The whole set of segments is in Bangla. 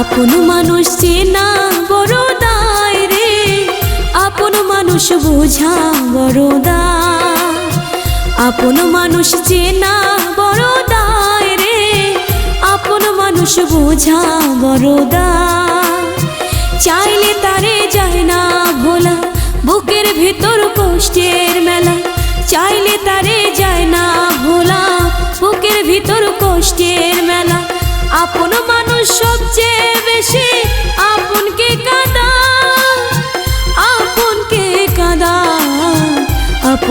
আপন মানুষ চেনা বড় দায় রে। আপন মানুষ বোঝা বড় দায়। আপন মানুষ চেনা বড় দায় রে। আপন মানুষ বোঝা বড় দায়। চাইলে তারে যায় না ভোলা, বুকের ভিতর কষ্টের মেলা। চাইলে তারে যায়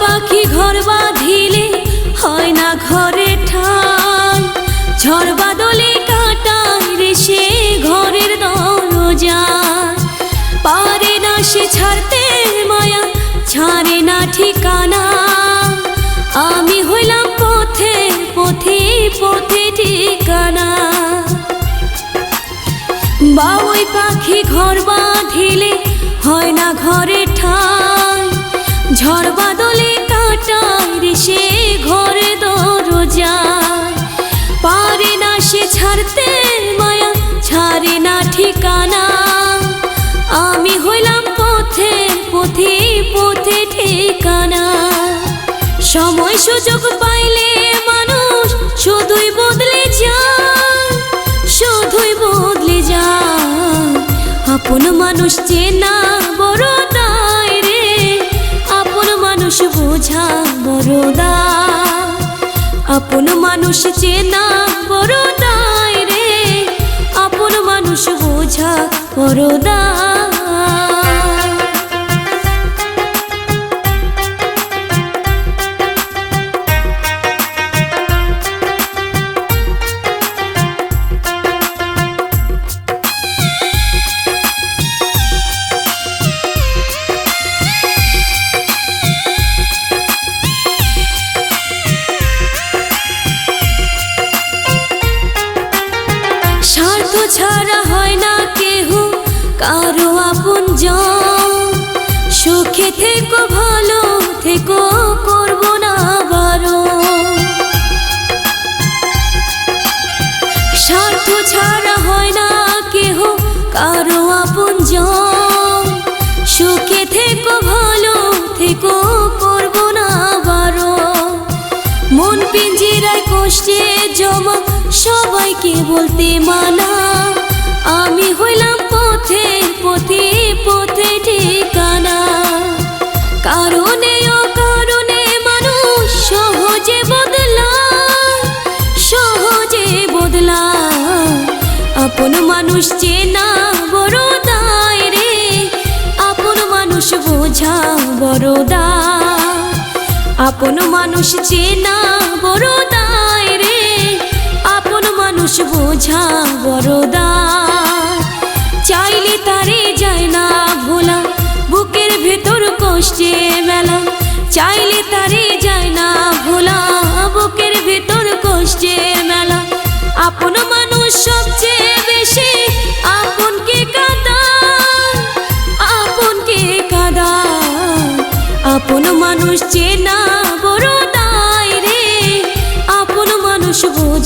পাখি ঘর বাঁধিলে হয় না ঘরে ঠাই ঝড় বাদলে কাটায় রে সে ঘরের দরজা পারে না সে ছাড়তে মায়া, ছাড়ে না ঠিকানা। আমি হইলাম পথে পথে পথে ঠিকানা। বাবুই পাখি ঘর বাঁধিলে হয় না ঘরে সুযোগ পাইলে মানুষ শুধুই বদলে যায়, শুধুই বদলে যায়। আপন মানুষ চেনা বড় দায় রে, আপন মানুষ বোঝা বড় দায়। আপন মানুষ চেনা বড় দায় রে, আপন মানুষ বোঝা বড় দায়। স্বার্থ ছাড়া হয় না কেহ, কারও আপন সুখে থেকো, ভালো থেকো, করব না বারো স্বার্থ ছাড়া হয় না কেহ, কারও আপন সুখে সবাইকে বলতে মানা? আমি হইলাম পথে পথে পথে ঠিকানা। কারণে কারণে মানুষ সহজে বদলায় সহজে বদলায়। আপন মানুষ চেনা বড় দায় রে, আপন মানুষ বোঝা বড় দায়। আপন মানুষ চেনা বড় মানুষ বোঝা বড়দা চাইলে তারে যায় না ভোলা, বুকের ভেতর কষ্টে মেলা। চাইলে তারে যায়